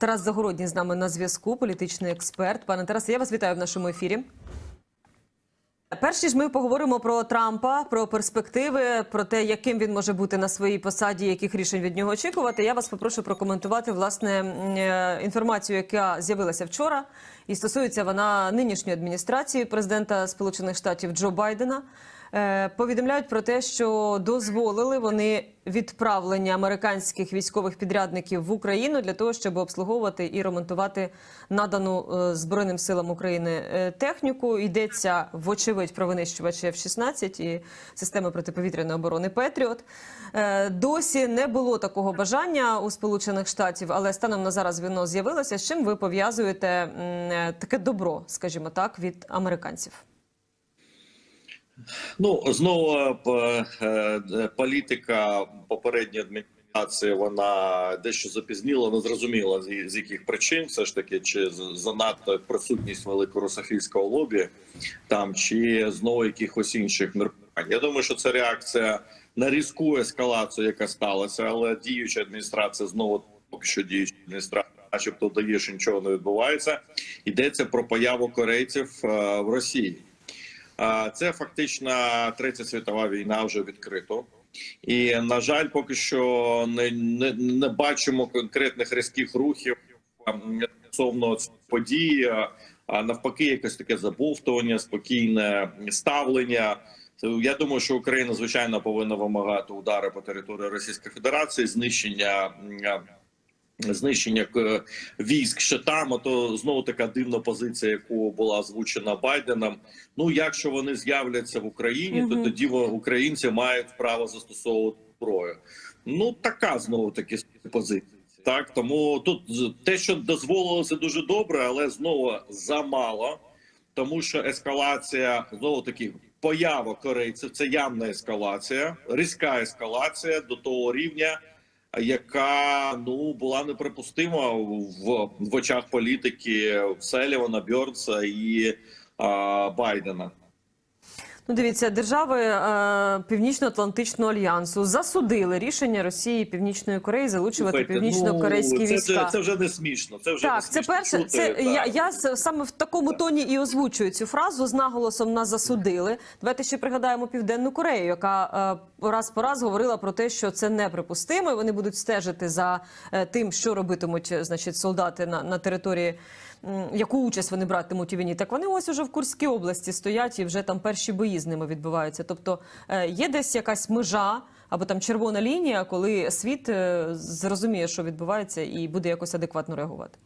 Тарас Загородній з нами на зв'язку, політичний експерт. Пане Тарасе, я вас вітаю в нашому ефірі. Перш ніж ми поговоримо про Трампа, про перспективи, про те, яким він може бути на своїй посаді, яких рішень від нього очікувати. Я вас попрошу прокоментувати власне е, інформацію, яка з'явилася вчора, і стосується вона нинішньої адміністрації президента Сполучених Штатів Джо Байдена. Е, Повідомляють про те, що дозволили вони відправлення американських військових підрядників в Україну для того, щоб обслуговувати і ремонтувати надану е, Збройним силам України е, техніку. Йдеться вочевидь про винищувачі F-16 і системи протиповітряної оборони Петріот. Досі не було такого бажання у Сполучених Штатів, але станом на зараз воно з'явилося. З чим ви пов'язуєте таке добро, скажімо так, від американців? Ну знову е, е, політика попередньої адміністрації вона дещо запізніла, не зрозуміла з, яких причин, все ж таки, чи занадто присутність великорософійського лобі там, чи знову якихось інших міркувань. Я думаю, що це реакція на різку ескалацію, яка сталася, але діюча адміністрація знову поки що діюча адміністрація, начебто дає, що нічого не відбувається. Йдеться про появу корейців е, в Росії. Це фактично третя світова війна вже відкрито. І на жаль, поки що не, не, не бачимо конкретних різких рухів стосовно події. А навпаки, якесь таке забовтування, спокійне ставлення. Я думаю, що Україна звичайно повинна вимагати удари по території Російської Федерації, знищення. Знищення е, військ ще там, а то знову така дивна позиція, яку була озвучена Байденом. Ну, якщо вони з'являться в Україні, то тоді українці мають право застосовувати зброю. Ну така знову таки позиція. Так тому тут те, що дозволило, це дуже добре, але знову замало, тому що ескалація знову таки поява корейців це явна ескалація, різка ескалація до того рівня, яка ну була неприпустима в, в очах політики Селівана, Бьорнса і а, Байдена. Ну, дивіться, держави е, Північно-Атлантичного альянсу засудили рішення Росії і Північної Кореї залучувати Слухайте, північно-корейські ну, це, війська. Це, це вже не смішно. Це вже не Так, це смішно перше. чути, Це так. я, я саме в такому тоні і озвучую цю фразу з наголосом на засудили. Давайте ще пригадаємо Південну Корею, яка е, раз по раз говорила про те, що це неприпустимо. і Вони будуть стежити за е, тим, що робитимуть е, значить солдати на, на території. Яку участь вони братимуть у війні? Так вони ось уже в Курській області стоять і вже там перші бої з ними відбуваються. Тобто е, є десь якась межа або там червона лінія, коли світ е, зрозуміє, що відбувається, і буде якось адекватно реагувати.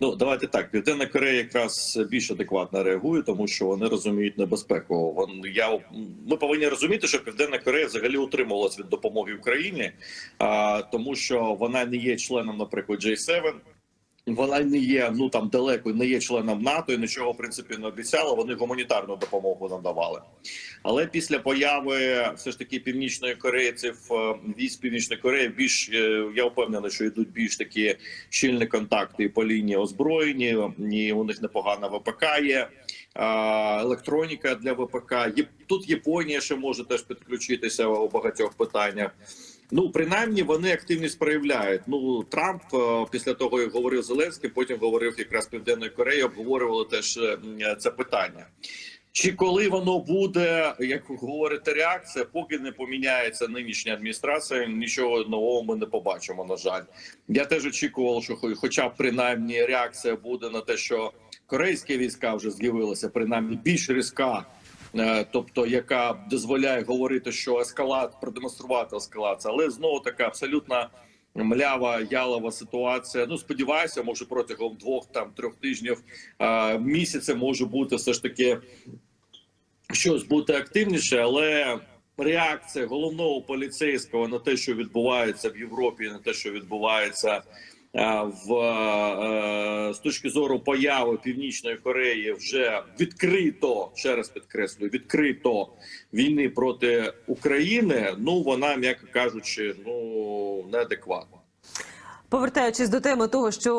Ну давайте так. Південна Корея якраз більш адекватно реагує, тому що вони розуміють небезпеку. Я ми повинні розуміти, що Південна Корея взагалі утримувалась від допомоги Україні, а, тому що вона не є членом, наприклад, J7, Вона не є ну там далеко, не є членом НАТО і нічого в принципі не обіцяла. Вони гуманітарну допомогу надавали. Але після появи все ж таки північної корейців е, військ північної Кореї більш е, я впевнений, що йдуть більш такі щільні контакти по лінії озброєні. І у них непогана ВПК є. Електроніка для ВПК. Тут Японія ще може теж підключитися у багатьох питаннях. Ну, принаймні, вони активність проявляють. Ну, Трамп е, після того, як говорив з Зеленським, потім говорив якраз Південної Кореї, обговорювали теж е, це питання. Чи коли воно буде, як говорите, реакція, поки не поміняється нинішня адміністрація, нічого нового ми не побачимо. На жаль, я теж очікував, що хоча б принаймні реакція буде на те, що корейські війська вже з'явилися, принаймні більш різка. Е, тобто яка дозволяє говорити, що ескалат продемонструвати ескалацію, але знову така абсолютно млява ялова ситуація. Ну сподіваюся, може протягом двох там трьох тижнів е, місяця може бути все ж таки щось бути активніше, але реакція головного поліцейського на те, що відбувається в Європі, на те, що відбувається в е, з точки зору появи Північної Кореї, вже відкрито ще раз підкреслюю, відкрито війни проти України. Ну вона, м'яко кажучи, ну неадекватна. Повертаючись до теми того, що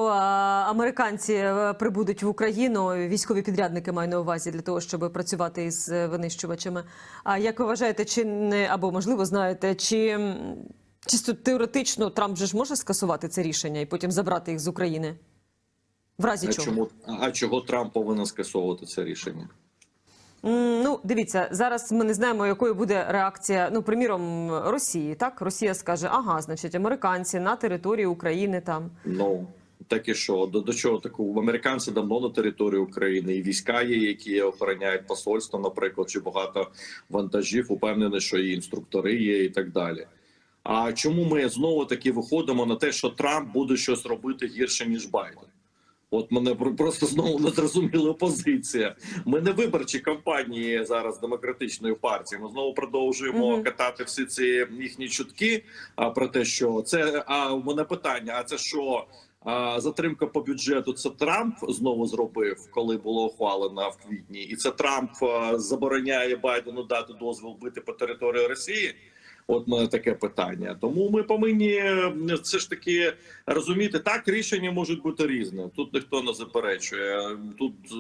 американці е, прибудуть в Україну, військові підрядники маю на увазі для того, щоб працювати із е, винищувачами. А як ви вважаєте, чи не або можливо знаєте, чи Чисто теоретично Трамп же ж може скасувати це рішення і потім забрати їх з України? В разі А чого? чому а чого Трамп повинен скасовувати це рішення? Ну, дивіться, зараз ми не знаємо, якою буде реакція, ну, приміром, Росії. Так, Росія скаже, ага, значить, американці на території України там. Ну так і що до, до чого такого американці давно на території України і війська є, які охороняють посольство, наприклад, чи багато вантажів. Упевнений, що і інструктори є, і так далі. А чому ми знову таки виходимо на те, що Трамп буде щось робити гірше ніж Байден? От мене про- просто знову не зрозуміла позиція. Ми не виборчі кампанії зараз демократичної партії. Ми знову продовжуємо Мгм. катати всі ці їхні чутки. А про те, що це а у мене питання: а це що? А, затримка по бюджету це Трамп знову зробив, коли було ухвалено в квітні, і це Трамп а, забороняє Байдену дати дозвіл бити по території Росії. От мене таке питання. Тому ми повинні все ж таки розуміти, так рішення можуть бути різні. Тут ніхто не заперечує. Тут е,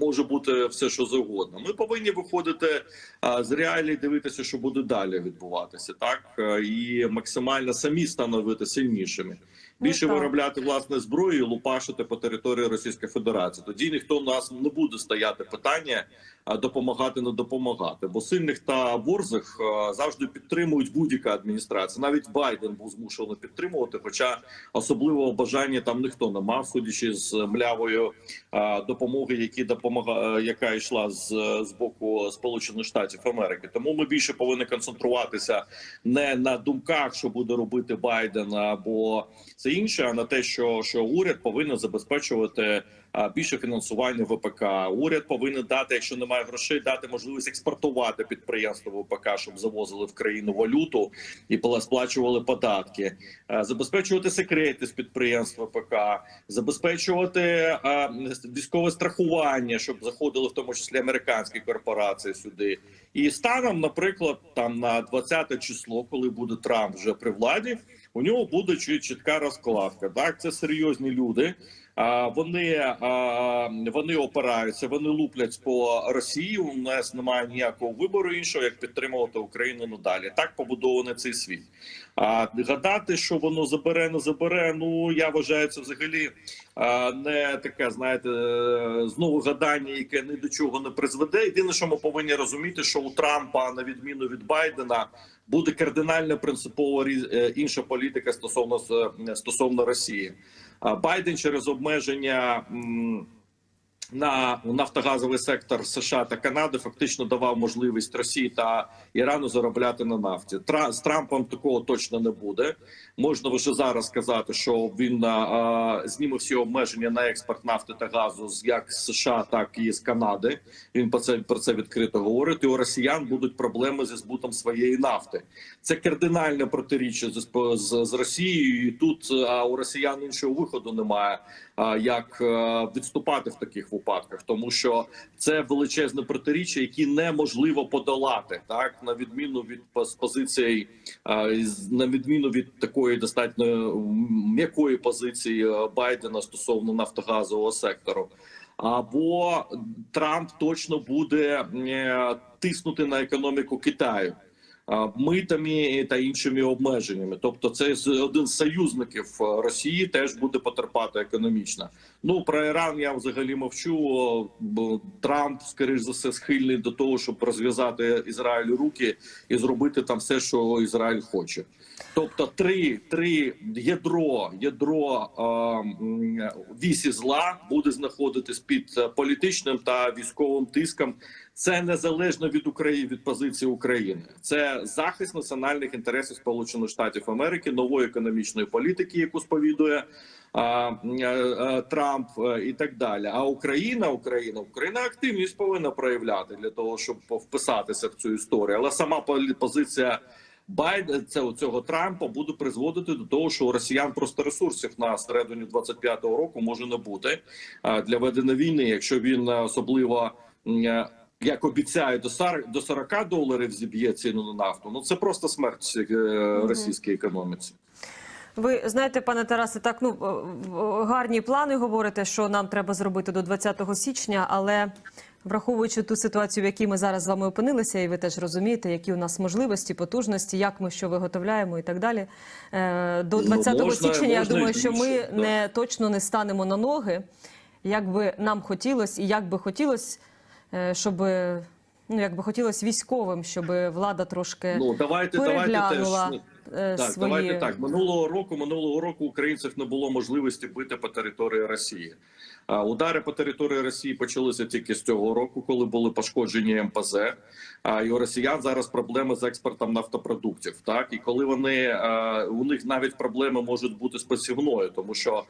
може бути все, що завгодно. Ми повинні виходити е, з реалій, дивитися, що буде далі відбуватися, так Е, і максимально самі становити сильнішими. Більше так. виробляти власне зброю і лупашити по території Російської Федерації. Тоді ніхто в нас не буде стояти питання допомагати, не допомагати. Бо сильних та борзих завжди підтримують будь-яка адміністрація. Навіть Байден був змушений підтримувати, хоча особливого бажання там ніхто не мав, судячи з млявою допомоги, які допомога, яка йшла з, з боку Сполучених Штатів Америки. Тому ми більше повинні концентруватися не на думках, що буде робити Байден або це інше, а на те, що, що уряд повинен забезпечувати більше фінансування ВПК. Уряд повинен дати, якщо немає грошей, дати можливість експортувати підприємства ВПК, щоб завозили в країну валюту і пла- сплачували податки, забезпечувати секретність підприємств ВПК, забезпечувати військове страхування, щоб заходили в тому числі американські корпорації сюди. І станом, наприклад, там на 20 число, коли буде Трамп вже при владі, у нього буде чітка розкладка. Так, це серйозні люди. Вони, вони опираються, вони луплять по Росії. У нас немає ніякого вибору іншого, як підтримувати Україну надалі. Так побудований цей світ. А гадати, що воно забере, не забере. Ну я вважаю, це взагалі не таке, знаєте, е, знову гадання, яке ні до чого не призведе. Єдине, що ми повинні розуміти, що у Трампа, на відміну від Байдена, буде кардинально принципово е, інша політика стосовно стосовно Росії. Байден через обмеження. На нафтогазовий сектор США та Канади фактично давав можливість Росії та Ірану заробляти на нафті. Тра з Трампом такого точно не буде. Можна вже зараз сказати, що він а, зніме всі обмеження на експорт нафти та газу з як з США, так і з Канади. Він про це про це відкрито говорить. І у росіян будуть проблеми зі збутом своєї нафти. Це кардинальне протиріччя з, з, з Росією. І тут а, у росіян іншого виходу немає. Як е, відступати в таких випадках, тому що це величезне протиріччя, які неможливо подолати, так? На відміну від поз- позицій, з- на відміну від такої достатньо м'якої позиції е, Байдена стосовно нафтогазового сектору. Або Трамп точно буде е, тиснути на економіку Китаю митами та іншими обмеженнями. Тобто, це один з союзників е, Росії теж буде потерпати економічно. Ну про Іран я взагалі мовчу. Трамп, скоріш за все, схильний до того, щоб розв'язати Ізраїлю руки і зробити там все, що Ізраїль хоче. Тобто, три, три ядро, ядро вісі зла буде знаходитись під е, політичним та військовим тиском. Це незалежно від України від позиції України. Це захист національних інтересів Сполучених Штатів Америки, нової економічної політики, яку сповідує а, е, Трамп е, і так далі. А Україна, Україна, Україна активність повинна проявляти для того, щоб вписатися в цю історію. Але сама позиція. Байден це цього Трампа буде призводити до того, що у росіян просто ресурсів на середині 25-го року може не бути а, для ведення війни, якщо він е, особливо е, як обіцяє до 40 до 40 доларів зіб'є ціну на нафту. Ну це просто смерть е, російській економіці. Ви знаєте, пане Тарасе, так ну гарні плани говорите, що нам треба зробити до 20 січня, але Враховуючи ту ситуацію, в якій ми зараз з вами опинилися, і ви теж розумієте, які у нас можливості, потужності, як ми що виготовляємо і так далі. Е, До Ну, можна- січня я думаю, що ми да. не точно не станемо на ноги, як би нам хотілося, і як би хотілося, щоб ну як би хотілося військовим, щоб влада трошки Ну давайте, давайте теж. переглянула ну, е, Так, свої давайте так. Минулого року, минулого року українців не було можливості бити по території Росії. Удари по території Росії почалися тільки з цього року, коли були пошкоджені МПЗ. А і у росіян зараз проблеми з експортом нафтопродуктів. Так і коли вони у них навіть проблеми можуть бути з посівною, тому що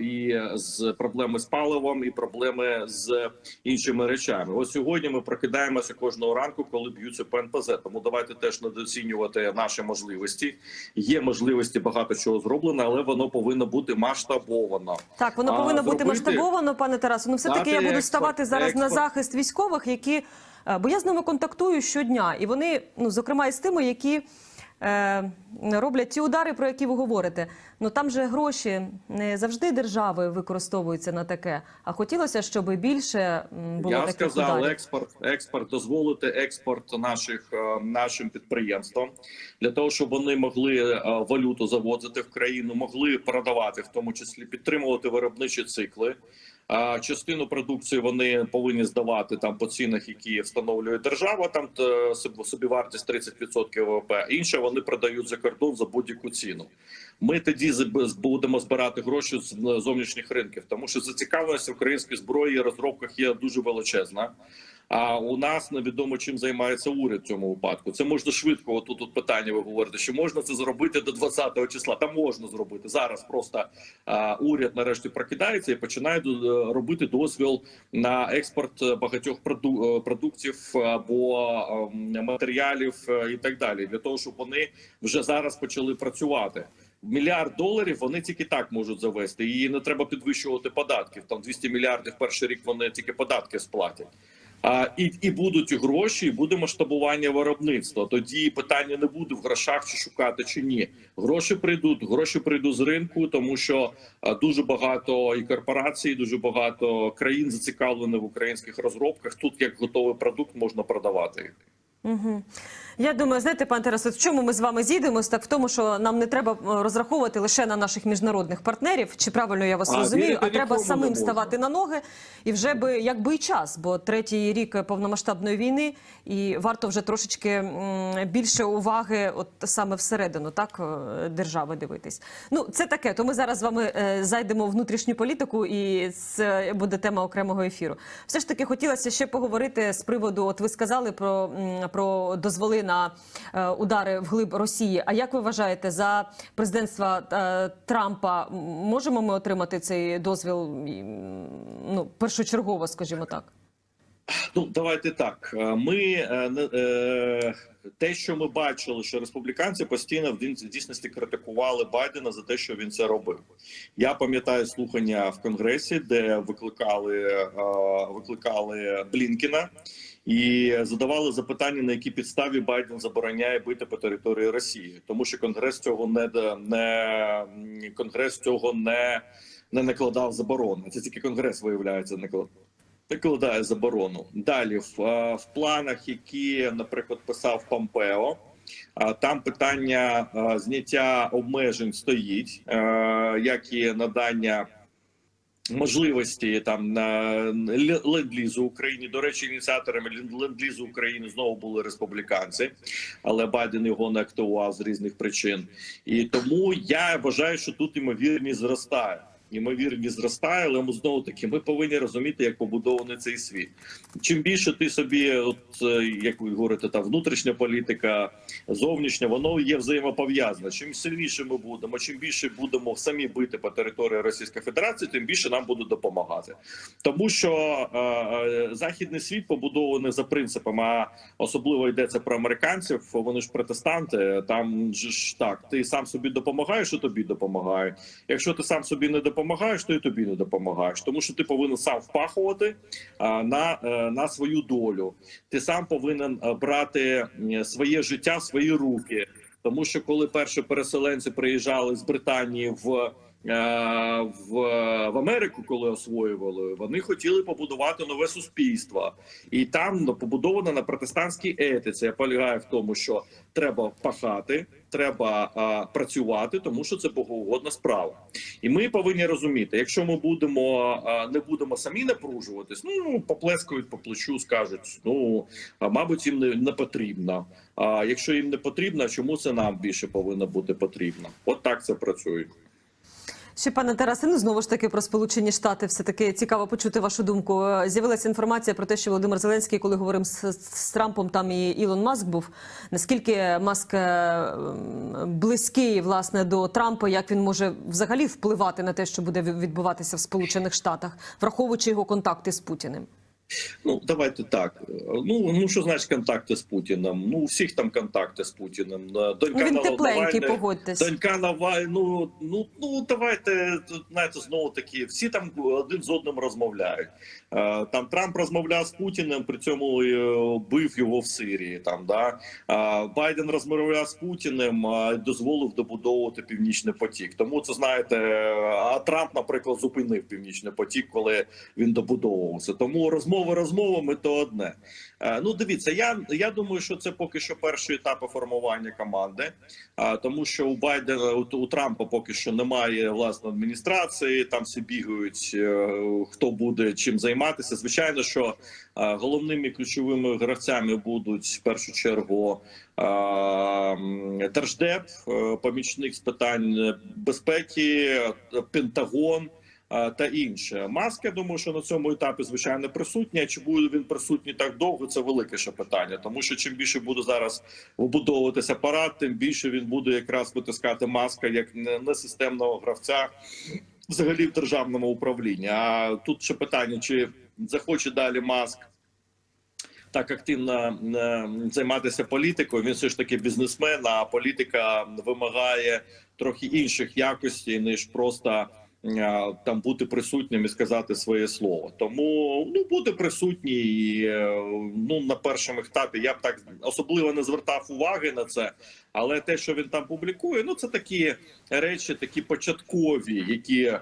і з проблеми з паливом, і проблеми з іншими речами. Ось сьогодні ми прокидаємося кожного ранку, коли б'ються по НПЗ. Тому давайте теж недооцінювати наші можливості. Є можливості багато чого зроблено, але воно повинно бути масштабовано. Так, воно повинно бути масштабовано, пане Тарасу. Ну, все таки я буду ставати зараз на захист військових, які е, бо я з ними контактую щодня, і вони, ну зокрема, і з тими, які роблять ті удари, про які ви говорите. Ну там же гроші не завжди держави використовуються на таке. А хотілося, щоб більше було Я таких сказав, ударів. експорт, експорт дозволити експорт наших е, нашим підприємствам для того, щоб вони могли е, валюту завозити в країну, могли продавати, в тому числі підтримувати виробничі цикли. Частину продукції вони повинні здавати там по цінах, які встановлює держава. Там е, соб- собівартість 30% ВВП. Інше вони продають за кордон за будь-яку ціну. Ми тоді будемо збирати гроші з зовнішніх ринків, тому що зацікавленість української зброї і розробках є дуже величезна. А у нас невідомо чим займається уряд в цьому випадку. Це можна швидко. Отут тут питання ви говорите, що можна це зробити до 20-го числа. Та можна зробити зараз. Просто а, уряд нарешті прокидається і починає робити дозвіл на експорт е, багатьох проду- е, продуктів або ем, матеріалів е, і так далі, для того, щоб вони вже зараз почали працювати. Мільярд доларів вони тільки так можуть завести. І не треба підвищувати податків. Там 200 мільярдів перший рік вони тільки податки сплатять. А і, і будуть гроші, і буде масштабування виробництва. Тоді питання не буде в грошах чи шукати чи ні. Гроші прийдуть, гроші прийдуть з ринку, тому що дуже багато і корпорацій, дуже багато країн зацікавлені в українських розробках. Тут як готовий продукт можна продавати. Угу. Я думаю, знаєте, пан Тарас, в чому ми з вами зійдемось, так в тому, що нам не треба е, розраховувати лише на наших міжнародних партнерів. Чи правильно я вас А, розумію? А треба самим ставати на ноги, і вже би якби і час, бо третій рік повномасштабної війни, і варто вже трошечки більше уваги, от саме всередину, так е, держави дивитись. Ну це таке. То ми зараз з вами е, зайдемо в внутрішню політику, і це буде тема окремого ефіру. Все ж таки хотілося ще поговорити з приводу. От ви сказали про, про дозволи на е, удари вглиб Росії. А як ви вважаєте, за президентства е, Трампа можемо ми отримати цей дозвіл ну першочергово, скажімо так? Ну давайте так. Е, Ми те, що ми бачили, що республіканці постійно в дійсності критикували Байдена за те, що він це робив. Я пам'ятаю слухання в конгресі, де викликали викликали Блінкіна і задавали запитання, на якій підставі Байден забороняє бити по території Росії, тому що конгрес цього не не конгрес цього не, не накладав заборони. Це тільки конгрес виявляється накладав. Накладає заборону. Далі в, в планах, які, наприклад, писав Помпео, там питання зняття обмежень стоїть, як і надання можливості там ленд-лізу Україні. До речі, ініціаторами ленд-лізу України знову були республіканці, але Байден його не активував з різних причин. І тому я вважаю, що тут ймовірність зростає. Ймовірність зростає, але ми знову таки ми повинні розуміти, як побудований цей світ. Чим більше ти собі, от е, як ви говорите, та внутрішня політика, зовнішня, воно є взаємопов'язане. Чим сильніше ми будемо, чим більше будемо самі бити по території Російської Федерації, тим більше нам будуть допомагати. Тому що е, е, західний світ побудований за принципами, а особливо йдеться про американців. Вони ж протестанти. Там ж так, ти сам собі допомагаєш, і тобі допомагають. Якщо ти сам собі не допомагаєш, то і тобі не допомагаєш, тому що ти повинен сам впахувати на, е, на свою долю. Ти сам повинен е, брати своє життя свої руки. Тому що коли перші переселенці приїжджали з Британії в в, в Америку, коли освоювали, вони хотіли побудувати нове суспільство, і там побудовано на протестантській етиці. Я полягаю в тому, що треба пахати, треба а, працювати, тому що це богоугодна справа. І ми повинні розуміти, якщо ми будемо а, не будемо самі напружуватись, ну поплескають по плечу, скажуть, ну а, мабуть, їм не, не потрібно. А якщо їм не потрібно, чому це нам більше повинно бути потрібно? От так це працює. Ще пане Тарасе, ну знову ж таки про Сполучені Штати. Все таки цікаво почути вашу думку. Е, З'явилася інформація про те, що Володимир Зеленський, коли говорив з, з, з Трампом, там і Ілон Маск був. Наскільки Маск е, близький власне до Трампа, як він може взагалі впливати на те, що буде відбуватися в Сполучених Штатах, враховуючи його контакти з Путіним? Ну давайте так. Ну ну що значить контакти з Путіним? Ну у всіх там контакти з Путіним. Донька Ну, він тепленький, погодьтесь. Донька Наваль, ну ну ну давайте знаєте, знову таки. Всі там один з одним розмовляють. Е, Там Трамп розмовляв з Путіним, при цьому е, бив його в Сирії. Там да Е, Байден розмовляв з Путіним, дозволив добудовувати північний потік. Тому це знаєте, а Трамп, наприклад, зупинив північний потік, коли він добудовувався. Тому розмови розмовами то одне. Е, Ну, дивіться, я я думаю, що це поки що перші етапи формування команди, тому що у Байдена у, у Трампа поки що немає власної адміністрації. Там всі бігають, е, хто буде чим займатися. Звичайно, що е, головними ключовими гравцями будуть в першу чергу Держдеп, помічник з питань безпеки, Пентагон. Та інше Маск, я думаю, що на цьому етапі звичайно присутній. Чи буде він присутній так довго? Це велике ще питання, тому що чим більше буде зараз вибудовуватися апарат, тим більше він буде якраз витискати маска як несистемного гравця взагалі в державному управлінні. А тут ще питання: чи захоче далі маск так активно е, займатися політикою? Він все ж таки бізнесмен. А політика вимагає трохи інших якостей ніж просто. Е, Там бути присутнім і сказати своє слово, тому ну бути присутній. і, е, Ну на першому етапі я б так особливо не звертав уваги на це, але те, що він там публікує, ну це такі речі, такі початкові, які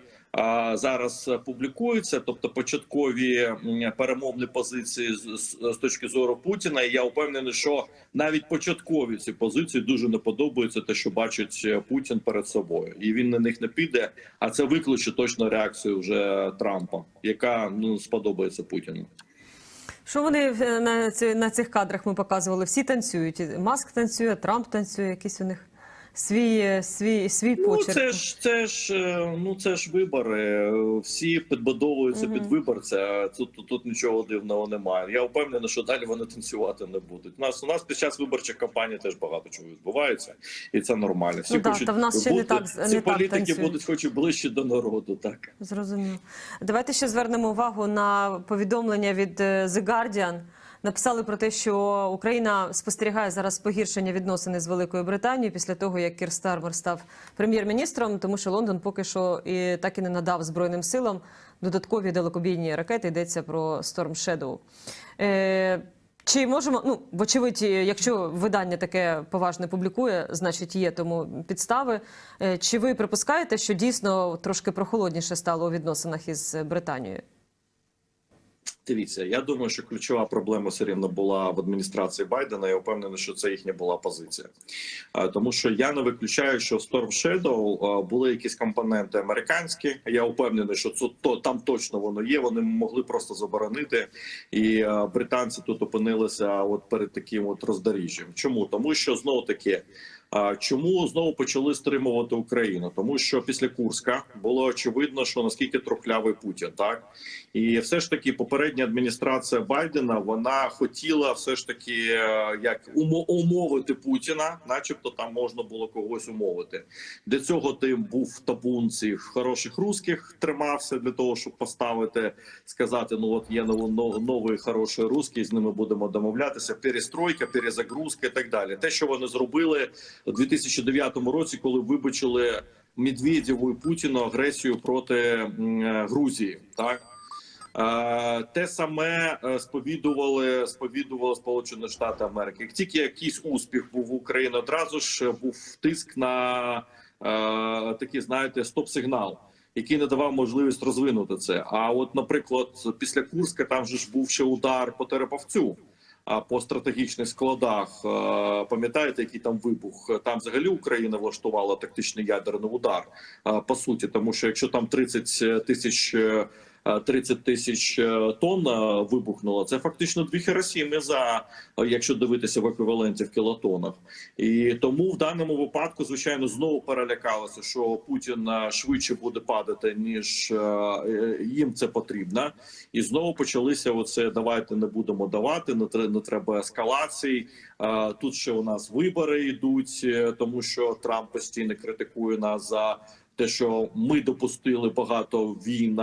зараз публікуються, тобто початкові перемовні позиції з, точки зору Путіна. І я впевнений, що навіть початкові ці позиції дуже не подобаються те, що бачить е, Путін перед собою, і він на них не піде. А це викличе точно реакцію вже Трампа, яка ну сподобається Путіну. Що вони е, на, цих кадрах ми показували? Всі танцюють. Маск танцює, Трамп танцює, якийсь у них свій, свій, свій Ну це ж це ж е, ну це ж вибори. Всі підбудовуються Мгм. під виборця. Тут, тут тут нічого дивного немає. Я впевнений, що далі вони танцювати не будуть. У нас у нас під час виборчих кампаній теж багато чого відбувається, і це нормально. Всі Ну хочуть та в нас ще не так- ці не політики танцюють. будуть хоч і ближче до народу. Так Зрозуміло. Давайте ще звернемо увагу на повідомлення від е, The Guardian. Написали про те, що Україна спостерігає зараз погіршення відносини з Великою Британією після того, як Кір Стармер став прем'єр-міністром, тому що Лондон поки що і так і не надав збройним силам додаткові далекобійні ракети. Йдеться про Storm Shadow. Е, чи можемо, ну вочевидь, якщо видання таке поважне публікує, значить є тому підстави. Е, Чи ви припускаєте, що дійсно трошки прохолодніше стало у відносинах із Британією? Дивіться, я думаю, що ключова проблема все рівно була в адміністрації Байдена. Я впевнений, що це їхня була позиція. Тому що я не виключаю, що в Storm Shadow були якісь компоненти американські. Я впевнений, що це то там точно воно є. Вони могли просто заборонити, і британці тут опинилися от перед таким от роздоріжжям. Чому тому, що знову таки. Чому знову почали стримувати Україну? Тому що після Курська було очевидно, що наскільки трохлявий Путін, так і все ж таки попередня адміністрація Байдена вона хотіла все ж таки е, як умо- умовити Путіна, начебто там можна було когось умовити. Для цього тим був табун цих хороших русських тримався для того, щоб поставити, сказати: ну от є нов- нов- новий хороший русський, з ними будемо домовлятися. Перестройка, перезагрузка і так далі. Те, що вони зробили у 2009 році, коли вибачили Медведєву і Путіну агресію проти е, Грузії, так. Е, Те саме е, сповідували сповідували Сполучені Штати Америки. Як тільки якийсь успіх був в Україні, одразу ж був тиск на такий, знаєте, стоп-сигнал. Який не давав можливість розвинути це. А от, наприклад, після Курська там же ж був ще удар по Теребовцю, по стратегічних складах. Е, Пам'ятаєте, який там вибух? Там взагалі Україна влаштувала тактичний ядерний удар. е, По суті, тому що якщо там 30 тисяч. Е, 30 тисяч е, тонн е, вибухнуло. Це фактично дві Хіросіми за е, якщо дивитися в еквіваленті в кілотонах. І тому в даному випадку, звичайно, знову перелякалося, що Путін е, швидше буде падати, ніж е, е, їм це потрібно. І знову почалися оце. Давайте не будемо давати, не тре- не треба ескалацій. Е, Тут ще у нас вибори йдуть, е, тому що Трамп постійно критикує нас за. Те, що ми допустили багато війн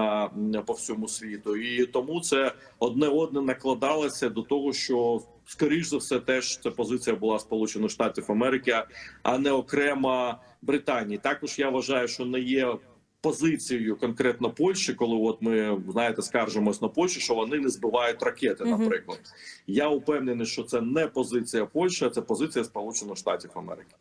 по всьому світу, і тому це одне одне накладалося до того, що скоріш за все, теж ця позиція була Сполучених Штатів Америки, а не окрема Британії. Також я вважаю, що не є позицією конкретно Польщі, коли от ми знаєте, скаржимось на Польщу, що вони не збивають ракети. Наприклад, я упевнений, що це не позиція Польщі, а це позиція Сполучених Штатів Америки.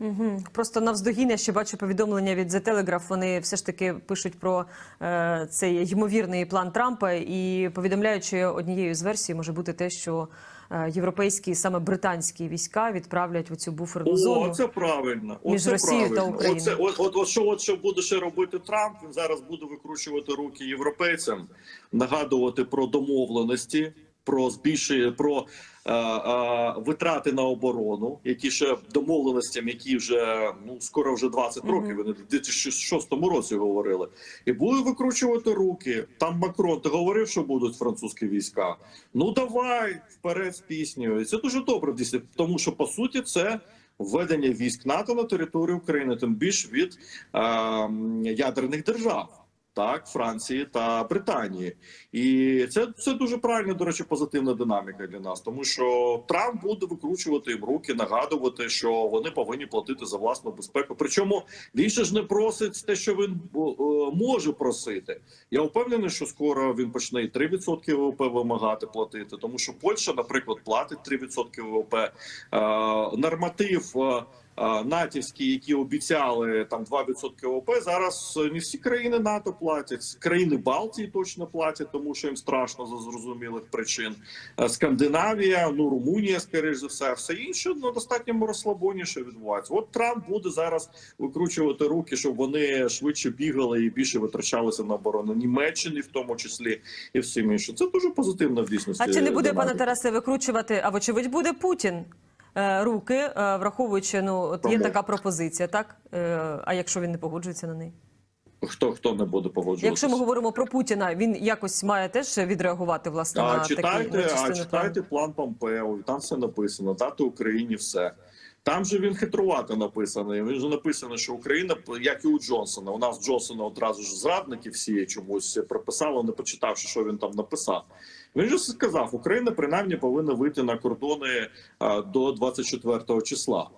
Угу. Просто навздогін я ще бачу повідомлення від The Telegraph. Вони все ж таки пишуть про е, цей ймовірний план Трампа і повідомляють, що однією з версій може бути те, що е, європейські, саме британські війська відправлять у цю буферну О, це правильно. між Оце Росією та правильно. Україною. Оце, от, от, от, що, от що буде ще робити Трамп? Він зараз буде викручувати руки європейцям, нагадувати про домовленості, про збільшення, про витрати на оборону, які ще домовленостям, які вже ну скоро вже 20 Мгм. років. Вони в 2006 році говорили, і буде викручувати руки. Там Макрон ти говорив, що будуть французькі війська. Ну давай вперед з піснею. І це дуже добре, тому що по суті це. Введення військ НАТО на територію України, тим більш від е, ядерних держав, так Франції та Британії, і це, це дуже правильно, до речі, позитивна динаміка для нас, тому що Трамп буде викручувати їм руки, нагадувати, що вони повинні платити за власну безпеку. Причому він ще ж не просить те, що він е, е, може просити. Я впевнений, що скоро він почне і 3% ВВП вимагати платити, тому що Польща, наприклад, платить 3% ВВП. Е, норматив е, е, які обіцяли там 2% ВВП, зараз не всі країни НАТО платять. Країни Балтії точно платять, тому що їм страшно за зрозумілих причин. Е, Скандинавія, ну Румунія, скоріш за все, все інше ну достатньо розслабоніше відбувається. От Трамп буде зараз викручувати руки, щоб вони швидше бігали і більше витрачалися на оборону Німеччини, в тому числі, і всім іншим. Це дуже позитивно в дійсності. А чи не буде пане. Тарасе викручувати? А вочевидь буде Путін е, руки, е, враховуючи, ну от є така пропозиція, так? Е, а якщо він не погоджується на неї? Хто хто не буде погоджуватися? Якщо ми говоримо про Путіна, він якось має теж відреагувати власне на А такі на читайте, а читайте план Помпео, там все написано. Дати Україні все. Там же він хитрувато написаний. Він же написано, що Україна, як і у Джонсона. У нас Джонсона одразу ж зрадники всі чомусь прописали, не почитавши, що він там написав. Він же сказав, Україна принаймні повинна вийти на кордони до 24 числа.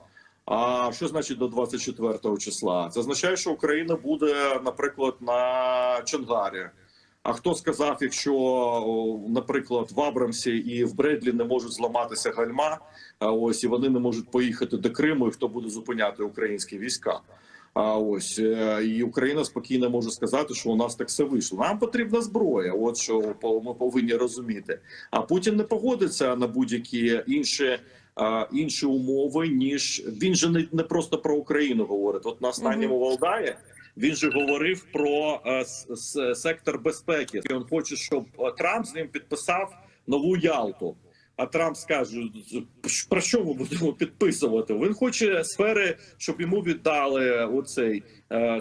А що значить до 24 числа? Це означає, що Україна буде, наприклад, на Чонгарі. А хто сказав, якщо, наприклад, в Абрамсі і в Бредлі не можуть зламатися гальма, а ось і вони не можуть поїхати до Криму, і хто буде зупиняти українські війська? А ось е, і Україна спокійно може сказати, що у нас так все вийшло. Нам потрібна зброя. От що ми повинні розуміти. А Путін не погодиться на будь-які інші. Інші умови ніж він же не, не просто про Україну говорить. От на останньому Валдаї він же говорив про е, сектор безпеки. Він хоче, щоб е, Трамп з ним підписав нову Ялту. А Трамп скаже, про що ми будемо підписувати? Він хоче сфери, щоб йому віддали оцей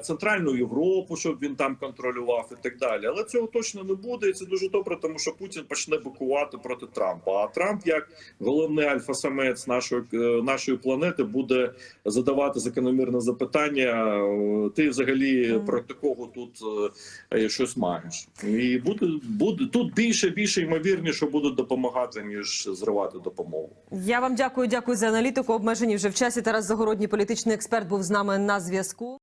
центральну Європу, щоб він там контролював і так далі. Але цього точно не буде, і це дуже добре, тому що Путін почне бикувати проти Трампа. А Трамп, як головний альфа-самець нашої е, нашої планети, буде задавати закономірне запитання. е, Ти взагалі Мгм. проти кого тут е, щось маєш? І буде буде тут більше більше ймовірніше, що будуть допомагати ніж зривати допомогу. Я вам дякую, дякую за аналітику. Обмежені вже в часі. Тарас Загородній, політичний експерт, був з нами на зв'язку.